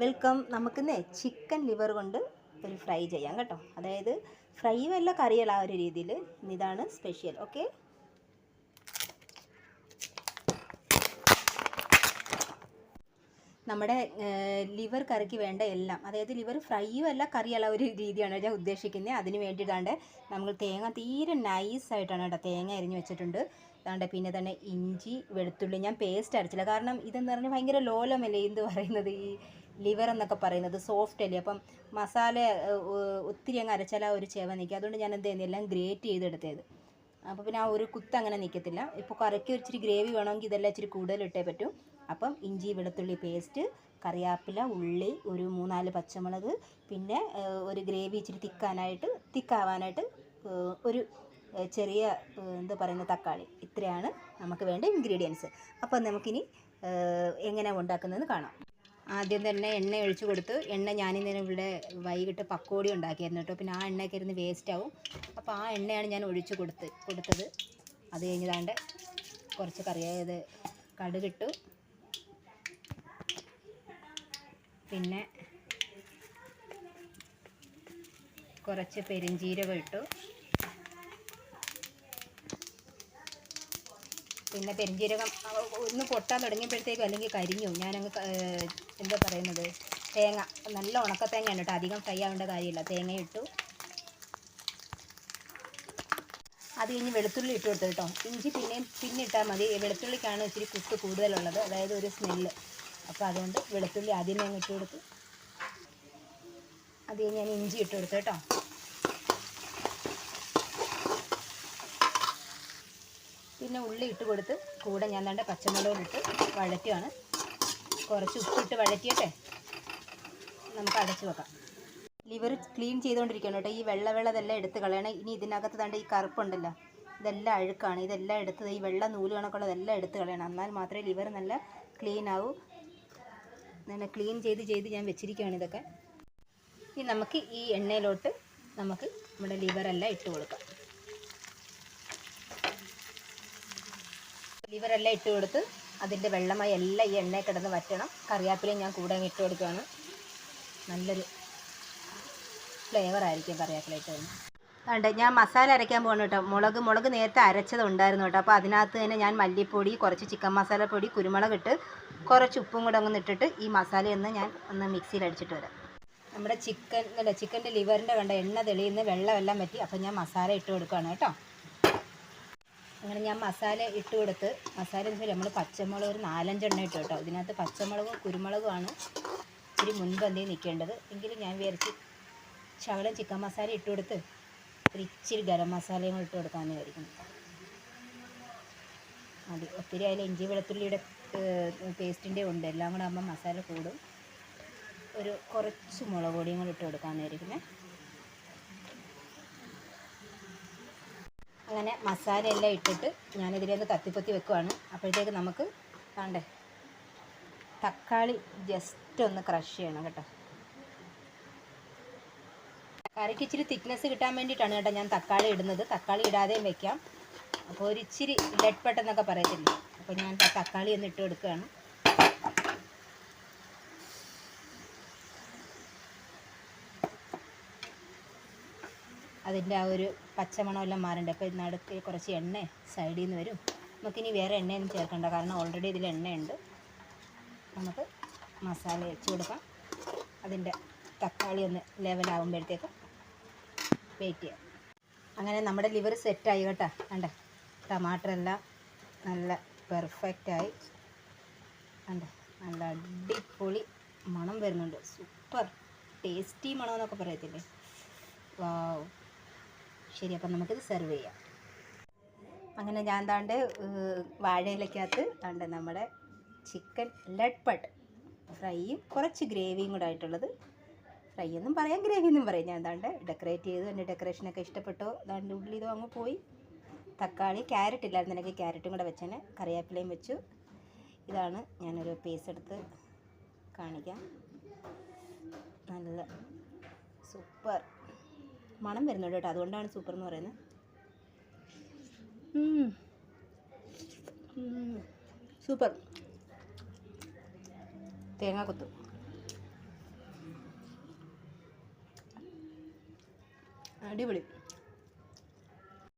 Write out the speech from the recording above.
Welcome. നമുക്കിന്നേ chicken liver കൊണ്ട് ഒരു fry ചെയ്യാം കേട്ടോ. അതായത് ഫ്രൈയും അല്ല കറിയല്ല ആ ഒരു രീതിയിൽ. ഇതാണ് സ്പെഷ്യൽ. ഓക്കെ? നമ്മുടെ ലിവർ കറിക്ക് വേണ്ട എല്ലാം. അതായത് ലിവർ ഫ്രൈയും അല്ല കറിയല്ല ഒരു രീതിയാണ് ഞാൻ ഉദ്ദേശിക്കുന്നത്. അതിന് വേണ്ടിയിട്ടാണ്ട് നമ്മൾ തേങ്ങ തീരെ നൈസായിട്ടാണ് കേട്ടോ തേങ്ങ അരിഞ്ഞ് വെച്ചിട്ടുണ്ട്. അതാണ്ട് പിന്നെ തന്നെ ഇഞ്ചി വെളുത്തുള്ളി. ഞാൻ പേസ്റ്റ് അരച്ചില്ല. കാരണം ഇതെന്ന് പറഞ്ഞാൽ ഭയങ്കര ലോലമല്ലേ എന്ത് പറയുന്നത് ഈ ലിവർ എന്നൊക്കെ പറയുന്നത് സോഫ്റ്റ് അല്ലേ? അപ്പം മസാല ഒത്തിരി അങ്ങ് അരച്ചാൽ ഒരു ചേവ നിൽക്കും. അതുകൊണ്ട് ഞാൻ എന്ത് ചെയ്യുന്നത് എല്ലാം ഗ്രേറ്റ് ചെയ്തെടുത്തത്. അപ്പോൾ പിന്നെ ആ ഒരു കുത്ത് അങ്ങനെ നിൽക്കത്തില്ല. ഇപ്പോൾ കറിക്ക് ഇച്ചിരി ഗ്രേവി വേണമെങ്കിൽ ഇതെല്ലാം ഇച്ചിരി കൂടുതൽ ഇട്ടേ പറ്റൂ. അപ്പം ഇഞ്ചി വെളുത്തുള്ളി പേസ്റ്റ് കറിവേപ്പില ഉള്ളി ഒരു മൂന്നാൽ പച്ചമുളക് പിന്നെ ഒരു ഗ്രേവി ഇച്ചിരി തിക്കാനായിട്ട് തിക്കാവാനായിട്ട് ഒരു ചെറിയ എന്താ പറയുന്ന തക്കാളി. ഇത്രയാണ് നമുക്ക് വേണ്ട ഇൻഗ്രീഡിയൻസ് അപ്പം നമുക്കിനി എങ്ങനെ ഉണ്ടാക്കുന്നതെന്ന് കാണാം. ആദ്യം തന്നെ എണ്ണ ഒഴിച്ചു കൊടുത്ത് എണ്ണ ഞാനിന്നലെ ഇവിടെ വൈകിട്ട് പക്കോടി ഉണ്ടാക്കിയായിരുന്നു കേട്ടോ. പിന്നെ ആ എണ്ണയൊക്കെ ഇരുന്ന് വേസ്റ്റ് ആവും. അപ്പോൾ ആ എണ്ണയാണ് ഞാൻ ഒഴിച്ചു കൊടുത്ത് കൊടുത്തത്. അത് കഴിഞ്ഞതാണ്ട് കുറച്ച് കറിയായത് കടുകിട്ടു. പിന്നെ കുറച്ച് പെരിഞ്ജീരകം ഇട്ടു. പിന്നെ പെരിഞ്ജീരകം ഒന്ന് പൊട്ടാൻ തുടങ്ങിയപ്പോഴത്തേക്കും അല്ലെങ്കിൽ കരിഞ്ഞു. ഞാനങ്ങ് എന്താ പറയുന്നത്? തേങ്ങ നല്ല ഉണക്ക തേങ്ങയാണ് കേട്ടോ. അധികം ഫ്രൈ ആവേണ്ട കാര്യമില്ല. തേങ്ങ ഇട്ടു അത് കഴിഞ്ഞ് വെളുത്തുള്ളി ഇട്ട് കൊടുത്തു കേട്ടോ. ഇഞ്ചി പിന്നെയും പിന്നെ ഇട്ടാൽ മതി. വെളുത്തുള്ളിക്കാണ് ഇച്ചിരി കുത്ത് കൂടുതലുള്ളത്. അതായത് ഒരു സ്മെല്ല് അപ്പോൾ അതുകൊണ്ട് വെളുത്തുള്ളി ആദ്യമേ അങ്ങ് ഇട്ട് കൊടുത്തു അത് കഴിഞ്ഞ് ഞാൻ ഇഞ്ചി ഇട്ട് കൊടുത്തു കേട്ടോ. പിന്നെ ഉള്ളി ഇട്ട് കൊടുത്ത് കൂടെ ഞാൻ തന്നെ പച്ചമുളകും ഇട്ട് വഴറ്റുകയാണ് കുറച്ച് ഉപ്പിട്ട് വഴറ്റിയട്ടെ? നമുക്ക് അടച്ചു വെക്കാം. ലിവർ ക്ലീൻ ചെയ്തുകൊണ്ടിരിക്കണം കേട്ടോ. ഈ വെള്ള വെള്ളതെല്ലാം എടുത്ത് കളയണം. ഇനി ഇതിനകത്ത് തന്നെ ഈ കറുപ്പുണ്ടല്ലോ. ഇതെല്ലാം അഴുക്കാണ്. ഇതെല്ലാം എടുത്ത് ഈ വെള്ള നൂൽ കണക്കുള്ളതെല്ലാം എടുത്ത് കളയണം. എന്നാൽ മാത്രമേ ലിവർ നല്ല ക്ലീൻ ആവൂ. നല്ല ക്ലീൻ ചെയ്ത് ചെയ്ത് ഞാൻ വെച്ചിരിക്കുകയാണ് ഇതൊക്കെ. ഇനി നമുക്ക് ഈ എണ്ണയിലോട്ട് നമുക്ക് നമ്മുടെ ലിവറെല്ലാം ഇട്ട് കൊടുക്കാം. ലിവറെല്ലാം ഇട്ട് കൊടുത്ത് അതിന്റെ വെള്ളമായി എല്ലാം ഈ എണ്ണയിൽ കിടന്ന് വറ്റണം. കറിവേപ്പിലയും ഞാൻ കൂടെ അങ്ങ് ഇട്ട് കൊടുക്കുകയാണ് നല്ലൊരു ഫ്ലേവർ ആയിരിക്കും കറിവേപ്പില ഇട്ട് കഴിഞ്ഞാൽ അതുകൊണ്ട് ഞാൻ മസാല അരയ്ക്കാൻ പോകണം കേട്ടോ. മുളക് മുളക് നേരത്തെ അരച്ചതുണ്ടായിരുന്നു കേട്ടോ. അപ്പോൾ അതിനകത്ത് തന്നെ ഞാൻ മല്ലിപ്പൊടി കുറച്ച് ചിക്കൻ മസാലപ്പൊടി കുരുമുളക് ഇട്ട് കുറച്ച് ഉപ്പും കൂടെ ഒന്ന് ഇട്ടിട്ട് ഈ മസാലയൊന്ന് ഞാൻ ഒന്ന് മിക്സിയിൽ അടിച്ചിട്ട് വരാം. നമ്മുടെ ചിക്കൻ അല്ല ചിക്കന്റെ ലിവറിന്റെ കണ്ട എണ്ണ തെളിയുന്ന വെള്ളമെല്ലാം പറ്റി അപ്പോൾ ഞാൻ മസാല ഇട്ട് കൊടുക്കുകയാണ് കേട്ടോ. അങ്ങനെ ഞാൻ മസാല ഇട്ട് കൊടുത്ത് മസാല എന്ന് വെച്ചാൽ നമ്മൾ പച്ചമുളക് ഒരു നാലഞ്ചെണ്ണം ഇട്ട് കേട്ടോ. ഇതിനകത്ത് പച്ചമുളകും കുരുമുളകുമാണ് ഇച്ചിരി മുൻപന്തി നിൽക്കേണ്ടത് എങ്കിലും ഞാൻ വിചാരിച്ച് ശകലം ചിക്കൻ മസാല ഇട്ട് കൊടുത്ത് ഒരു ഇച്ചിരി ഗരം മസാലയും ഇട്ട് കൊടുക്കാമെന്ന് വിചാരിക്കുന്നു. മതി. ഒത്തിരി അതിൽ ഇഞ്ചി വെളുത്തുള്ളിയുടെ പേസ്റ്റിന്റെ ഉണ്ട്. എല്ലാം കൂടെ ആകുമ്പോൾ മസാല കൂടും. ഒരു കുറച്ച് മുളക് പൊടിയും കൂടി ഇട്ട് കൊടുക്കാമെന്ന് വിചാരിക്കുന്നത് അങ്ങനെ മസാല എല്ലാം ഇട്ടിട്ട് ഞാനിതിലേക്ക് തത്തിപ്പൊത്തി വെക്കുവാണ്. അപ്പോഴത്തേക്ക് നമുക്ക് വേണ്ടേ തക്കാളി ജസ്റ്റ് ഒന്ന് ക്രഷ് ചെയ്യണം കേട്ടോ. കറിക്ക് ഇച്ചിരി തിക്നെസ് കിട്ടാൻ വേണ്ടിയിട്ടാണ് കേട്ടോ ഞാൻ തക്കാളി ഇടുന്നത്. തക്കാളി ഇടാതെയും വെക്കാം. അപ്പോൾ ഒരു ഇച്ചിരി ലെഡ് പെട്ടെന്നൊക്കെ പറയത്തില്ലേ? അപ്പോൾ ഞാൻ തക്കാളി ഒന്ന് ഇട്ട് കൊടുക്കുകയാണ്. അതിന്റെ ആ ഒരു പച്ചമണമെല്ലാം മാറേണ്ടത് അപ്പോൾ നടുക്ക് കുറച്ച് എണ്ണ സൈഡിൽ നിന്ന് വരും. നമുക്കിനി വേറെ എണ്ണയൊന്നും ചേർക്കണ്ട. കാരണം ഓൾറെഡി ഇതിൽ എണ്ണയുണ്ട്. നമുക്ക് മസാല വെച്ച് കൊടുക്കാം. അതിന്റെ തക്കാളി ഒന്ന് ലെവലാകുമ്പോഴത്തേക്കും വെയിറ്റ് ചെയ്യാം. അങ്ങനെ നമ്മുടെ ലിവർ സെറ്റായി കേട്ടോ. കണ്ടേ? ടമാറ്റർ എല്ലാം നല്ല പെർഫെക്റ്റായി കണ്ടേ? നല്ല അടിപൊളി മണം വരുന്നുണ്ട്. സൂപ്പർ ടേസ്റ്റി മണമെന്നൊക്കെ പറയത്തില്ലേ? ശരി അപ്പം നമുക്കിത് സെർവ് ചെയ്യാം. അങ്ങനെ ഞാൻ താണ്ട് വാഴയിലക്കകത്ത് താണ്ട് നമ്മുടെ ചിക്കൻ ലഡ്പട്ട് ഫ്രൈയും കുറച്ച് ഗ്രേവിയും കൂടെ ആയിട്ടുള്ളത്. ഫ്രൈ എന്നും പറയാം ഗ്രേവി എന്നും പറയാം. ഞാൻ താണ്ട് ഡെക്കറേറ്റ് ചെയ്തു എന്റെ ഡെക്കറേഷനൊക്കെ ഇഷ്ടപ്പെട്ടോ. താണ്ട് ഉള്ളി ഇതോ അങ്ങ് പോയി. തക്കാളി ക്യാരറ്റ് ഇല്ലായിരുന്നു എനിക്ക് ക്യാരറ്റും കൂടെ വെച്ചേനെ. കറിവേപ്പിലയും വെച്ചു. ഇതാണ് ഞാനൊരു പീസ് എടുത്ത് കാണിക്കാം. നല്ല സൂപ്പർ. മണം വരുന്നുണ്ട് കേട്ടോ. അതുകൊണ്ടാണ് സൂപ്പർ എന്ന് പറയുന്നത്. സൂപ്പർ തേങ്ങ കൊത്തു. അടിപൊളി.